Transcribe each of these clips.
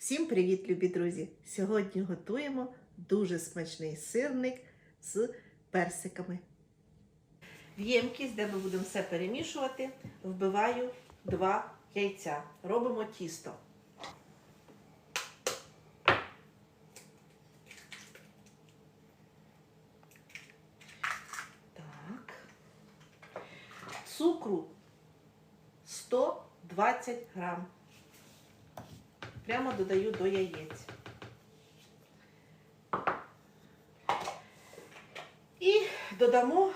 Всім привіт, любі друзі! Сьогодні готуємо дуже смачний сирник з персиками. В ємкість, де ми будемо все перемішувати, вбиваю два яйця. Робимо тісто. Так. Цукру 120 грам. Прямо додаю до яєць. І додамо,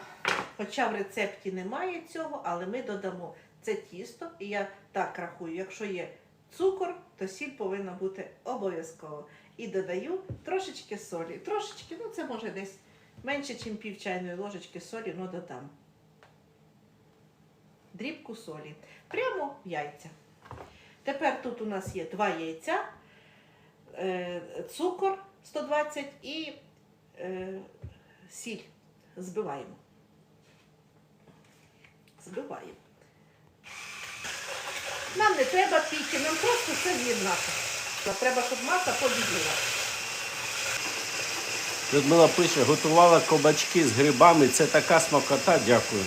хоча в рецепті немає цього, але ми додамо це тісто. І я так рахую, якщо є цукор, то сіль повинна бути обов'язково. І додаю трошечки солі. Трошечки, ну це може десь менше, ніж пів чайної ложечки солі, ну додам. Дрібку солі. Прямо в яйця. Тепер тут у нас є два яйця, е, цукор 120 і е, сіль. Збиваємо. Збиваємо. Нам не треба піти, нам просто все з'єднати. Треба, щоб маса побіділа. Людмила пише, готувала кабачки з грибами. Це така смакота, дякую.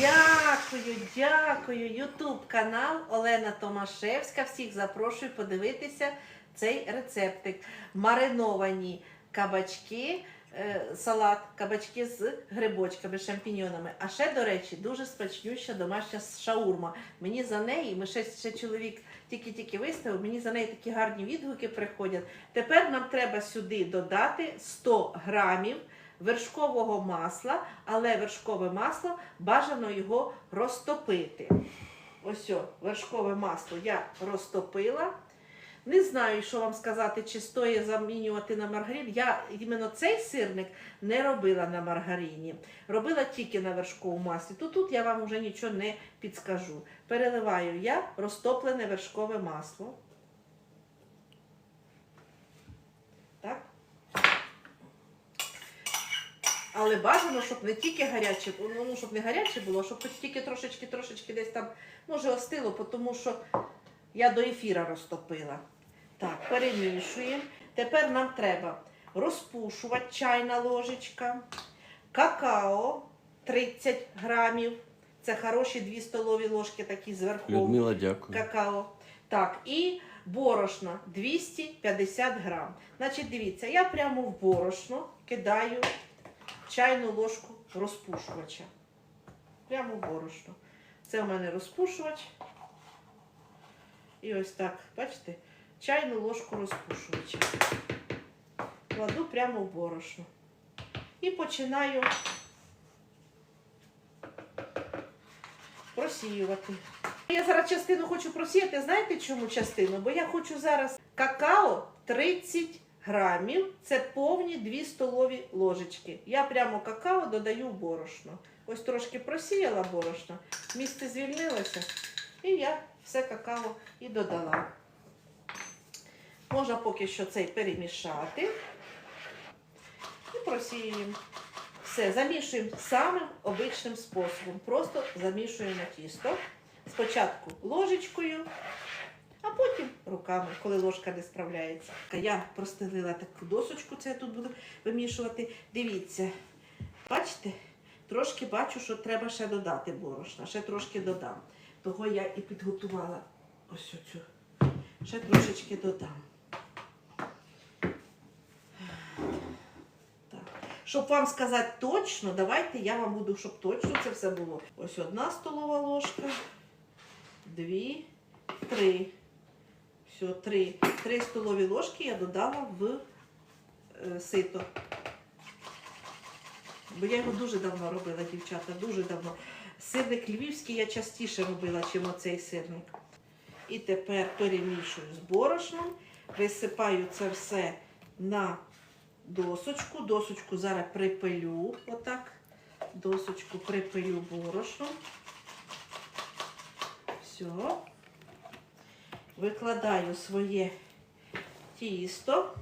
Дякую, дякую. Ютуб канал Олена Томашевська. Всіх запрошую подивитися цей рецептик. Мариновані кабачки, е, салат, кабачки з грибочками, шампіньонами. А ще, до речі, дуже смачнюща домашня шаурма. Мені за неї, ми ще, ще чоловік тільки-тільки виставив, мені за неї такі гарні відгуки приходять. Тепер нам треба сюди додати 100 грамів вершкового масла, але вершкове масло бажано його розтопити. Ось о, вершкове масло я розтопила. Не знаю, що вам сказати, чи стоїть замінювати на маргарин. Я іменно цей сирник не робила на маргарині. Робила тільки на вершковому маслі. То тут я вам вже нічого не підскажу. Переливаю я розтоплене вершкове масло. Але бажано, щоб не тільки гаряче, ну, ну, щоб не гаряче було, щоб тільки трошечки-трошечки десь там, може, остило, тому що я до ефіра розтопила. Так, перемішуємо. Тепер нам треба розпушувати чайна ложечка, какао 30 грамів. Це хороші 2 столові ложки такі зверху Людмила, дякую. какао. Так, і борошна 250 грам. Значить, дивіться, я прямо в борошно кидаю чайну ложку розпушувача. Прямо в борошно. Це у мене розпушувач. І ось так, бачите, чайну ложку розпушувача. Кладу прямо в борошно. І починаю просіювати. Я зараз частину хочу просіяти. Знаєте чому частину? Бо я хочу зараз какао 30 грамів. Це повні 2 столові ложечки. Я прямо какао додаю в борошно. Ось трошки просіяла борошно, місце звільнилося, і я все какао і додала. Можна поки що цей перемішати і просіюємо. Все, замішуємо самим обичним способом. Просто замішуємо тісто. Спочатку ложечкою, а потім руками, коли ложка не справляється. Я простелила таку досочку, це я тут буду вимішувати. Дивіться, бачите, трошки бачу, що треба ще додати борошна. Ще трошки додам. Того я і підготувала ось оцю. Ще трошечки додам. Щоб вам сказати точно, давайте я вам буду, щоб точно це все було. Ось одна столова ложка, дві, три. Все, три. Три столові ложки я додала в е, сито. Бо я його дуже давно робила, дівчата, дуже давно. Сирник львівський я частіше робила, чим оцей сирник. І тепер перемішую з борошном, висипаю це все на досочку. Досочку зараз припилю, отак. Досочку припилю борошном. Все. Викладаю своє тісто.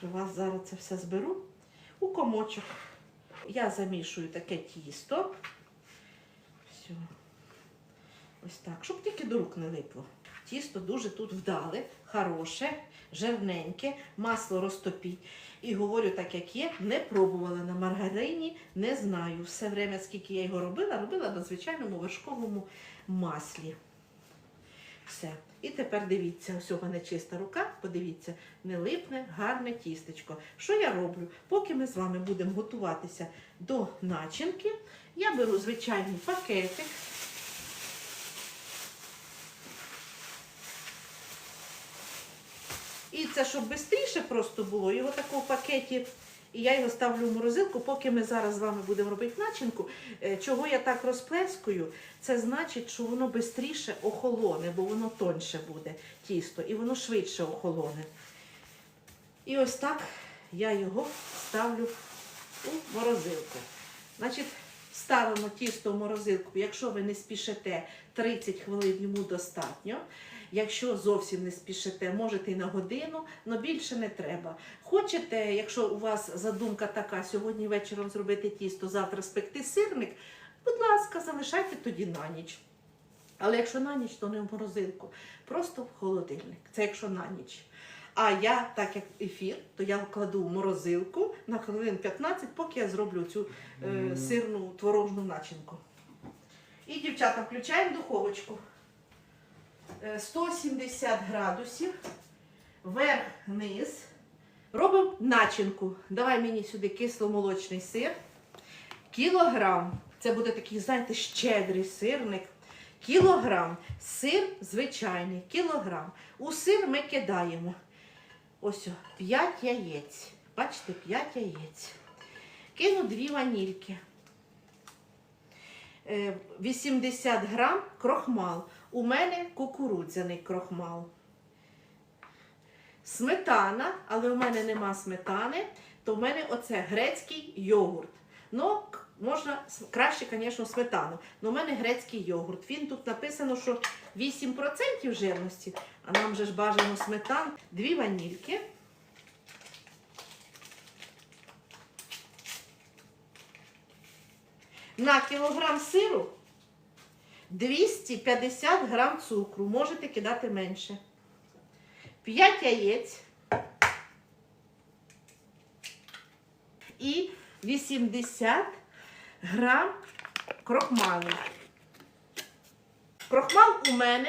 При вас зараз це все зберу у комочок. Я замішую таке тісто. Все. Ось так, щоб тільки до рук не липло. Тісто дуже тут вдале, хороше, жирненьке, масло розтопіть. І говорю так, як є, не пробувала на маргарині, не знаю. Все время, скільки я його робила, робила на звичайному вершковому маслі. Все. І тепер дивіться, ось у мене чиста рука, подивіться, не липне гарне тістечко. Що я роблю? Поки ми з вами будемо готуватися до начинки, я беру звичайний пакетик. Це, щоб швидше просто було, його тако пакеті. І я його ставлю в морозилку, поки ми зараз з вами будемо робити начинку. Е, Чого я так розплескую, це значить, що воно швидше охолоне, бо воно тоньше буде тісто, і воно швидше охолоне. І ось так я його ставлю у морозилку. Значить, ставимо тісто в морозилку. Якщо ви не спішите, 30 хвилин йому достатньо. Якщо зовсім не спішите, можете і на годину, але більше не треба. Хочете, якщо у вас задумка така, сьогодні вечором зробити тісто, завтра спекти сирник, будь ласка, залишайте тоді на ніч. Але якщо на ніч, то не в морозилку, просто в холодильник. Це якщо на ніч. А я, так як ефір, то я кладу в морозилку на хвилин 15, поки я зроблю цю е, сирну творожну начинку. І, дівчата, включаємо духовочку. Е, 170 градусів, вверх-вниз. Робимо начинку. Давай мені сюди кисломолочний сир. Кілограм. Це буде такий, знаєте, щедрий сирник. Кілограм. Сир звичайний. Кілограм. У сир ми кидаємо. Ось 5 яєць. Бачите, 5 яєць. Кину 2 ванільки. Е, 80 грам крохмал. У мене кукурудзяний крохмал. Сметана, але у мене нема сметани, то в мене оце грецький йогурт. Ну, можна краще, звісно, сметану. але у мене грецький йогурт. Він тут написано, що 8% жирності, а нам же ж бажано сметан. Дві ванільки. На кілограм сиру 250 грам цукру. Можете кидати менше. 5 яєць. І 80 грам крохмалу. Крохмал у мене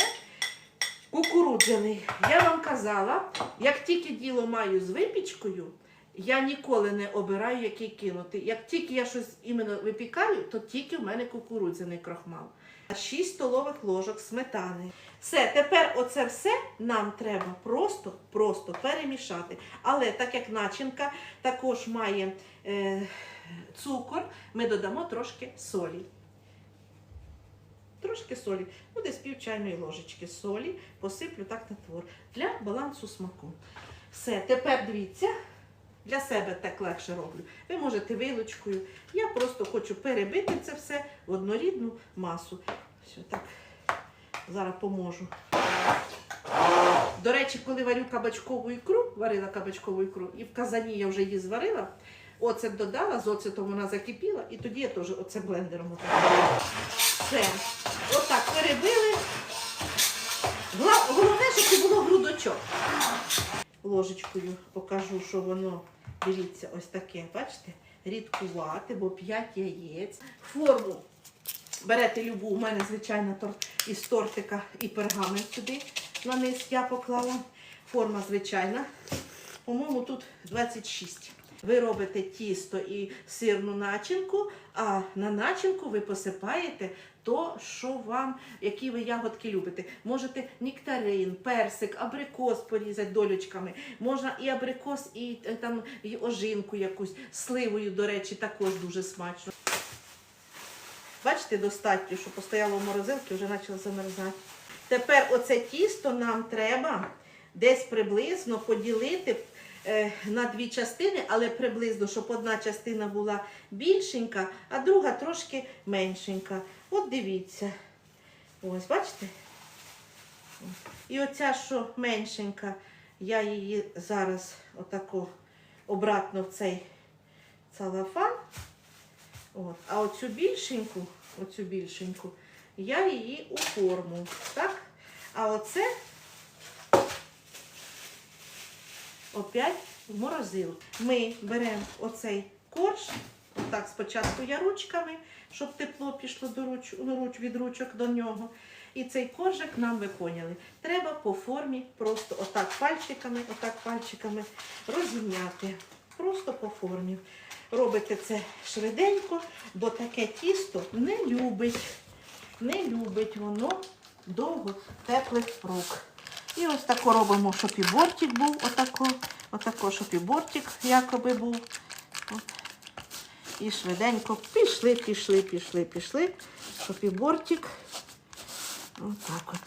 кукурудзяний. Я вам казала, як тільки діло маю з випічкою, я ніколи не обираю, який кинути. Як тільки я щось іменно випікаю, то тільки в мене кукурудзяний крохмал. 6 столових ложок сметани. Все, тепер оце все нам треба просто, просто перемішати. Але так як начинка також має е, цукор, ми додамо трошки солі. Трошки солі, ну десь пів чайної ложечки солі, посиплю так на твор для балансу смаку. Все, тепер дивіться, для себе так легше роблю. Ви можете вилочкою. Я просто хочу перебити це все в однорідну масу. Все, так, зараз поможу. До речі, коли варю кабачкову ікру, варила кабачкову ікру, і в казані я вже її зварила, оцет додала, з оцетом вона закипіла, і тоді я теж оце блендером отак. Все. Отак перебили. Головне, щоб це було грудочок. Ложечкою покажу, що воно, дивіться, ось таке, бачите, рідкувати, бо 5 яєць. Форму берете любу, у мене звичайно із тортика і пергамент сюди на низ я поклала. Форма звичайна. По-моєму, тут 26. Ви робите тісто і сирну начинку, а на начинку ви посипаєте то, що вам, які ви ягодки любите. Можете нектарин, персик, абрикос порізати долючками. Можна і абрикос, і е, там і ожинку якусь, сливою, до речі, також дуже смачно. Бачите, достатньо, що постояло в морозилці, вже почало замерзати. Тепер оце тісто нам треба десь приблизно поділити на дві частини, але приблизно, щоб одна частина була більшенька, а друга трошки меншенька. От дивіться. Ось, бачите? І оця, що меншенька, я її зараз отако обратно в цей целофан. От. А оцю більшеньку, оцю більшеньку, я її у форму. Так? А оце опять в морозилку. Ми беремо оцей корж, отак спочатку я ручками, щоб тепло пішло до руч, ну, руч, від ручок до нього. І цей коржик нам ви поняли. Треба по формі просто отак пальчиками, отак пальчиками розім'яти. Просто по формі. Робите це швиденько, бо таке тісто не любить. Не любить воно довго теплих рук. І ось тако робимо, щоб і бортик був, отако, отако, щоб і бортик якоби був. От. І швиденько пішли, пішли, пішли, пішли, щоб і бортик. Отак от.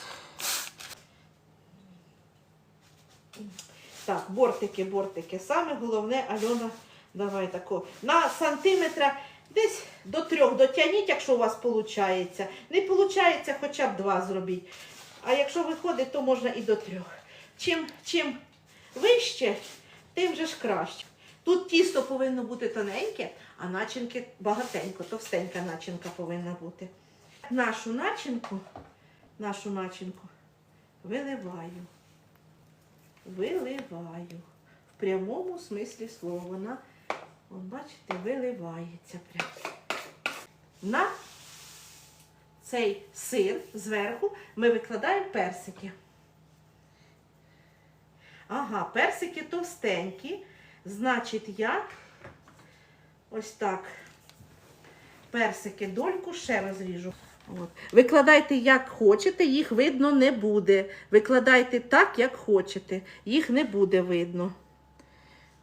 Так, бортики, бортики. Саме головне, Альона, давай тако. На сантиметра десь до трьох дотягніть, якщо у вас виходить. Не виходить, хоча б два зробіть. А якщо виходить, то можна і до трьох. Чим, чим вище, тим же ж краще. Тут тісто повинно бути тоненьке, а начинки багатенько, товстенька начинка повинна бути. Нашу начинку, нашу начинку виливаю. Виливаю. В прямому смислі слова. Вона, от бачите, виливається прямо. На цей сир зверху ми викладаємо персики. Ага, персики товстенькі. Значить, я ось так персики дольку ще розріжу. От. Викладайте як хочете, їх видно не буде. Викладайте так, як хочете, їх не буде видно.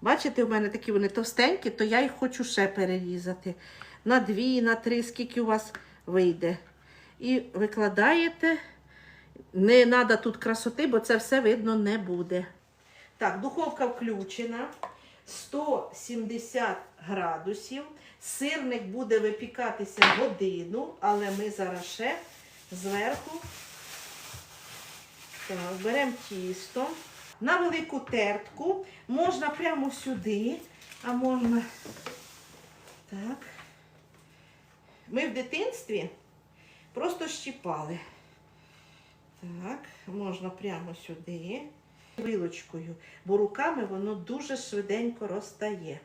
Бачите, у мене такі вони товстенькі, то я їх хочу ще перерізати. На дві, на три, скільки у вас вийде. І викладаєте. Не треба тут красоти, бо це все видно не буде. Так, духовка включена. 170 градусів. Сирник буде випікатися годину, але ми зараз ще зверху так, беремо тісто. На велику тертку можна прямо сюди, а можна так. Ми в дитинстві просто щіпали. Так, можна прямо сюди вилочкою, бо руками воно дуже швиденько розтає.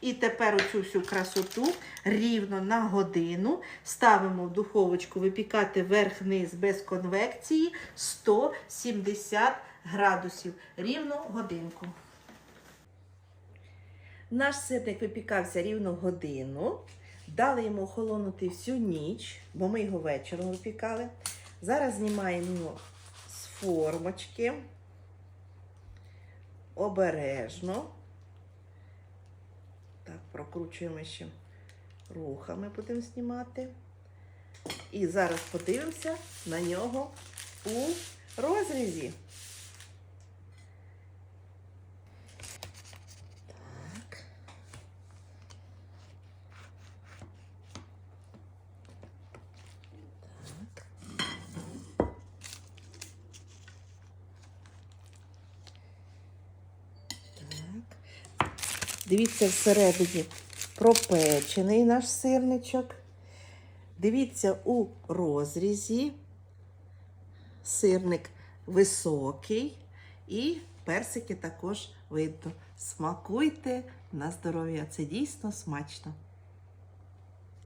І тепер оцю всю красоту рівно на годину ставимо в духовочку випікати верх-низ без конвекції 170 градусів. Рівно годинку. Наш сирник випікався рівно годину. Дали йому охолонути всю ніч, бо ми його вечором випікали. Зараз знімаємо з формочки. Обережно. Так, прокручуємо ще рухами, будемо знімати. І зараз подивимося на нього у розрізі. Дивіться всередині пропечений наш сирничок. Дивіться у розрізі. Сирник високий і персики також видно. Смакуйте на здоров'я. Це дійсно смачно.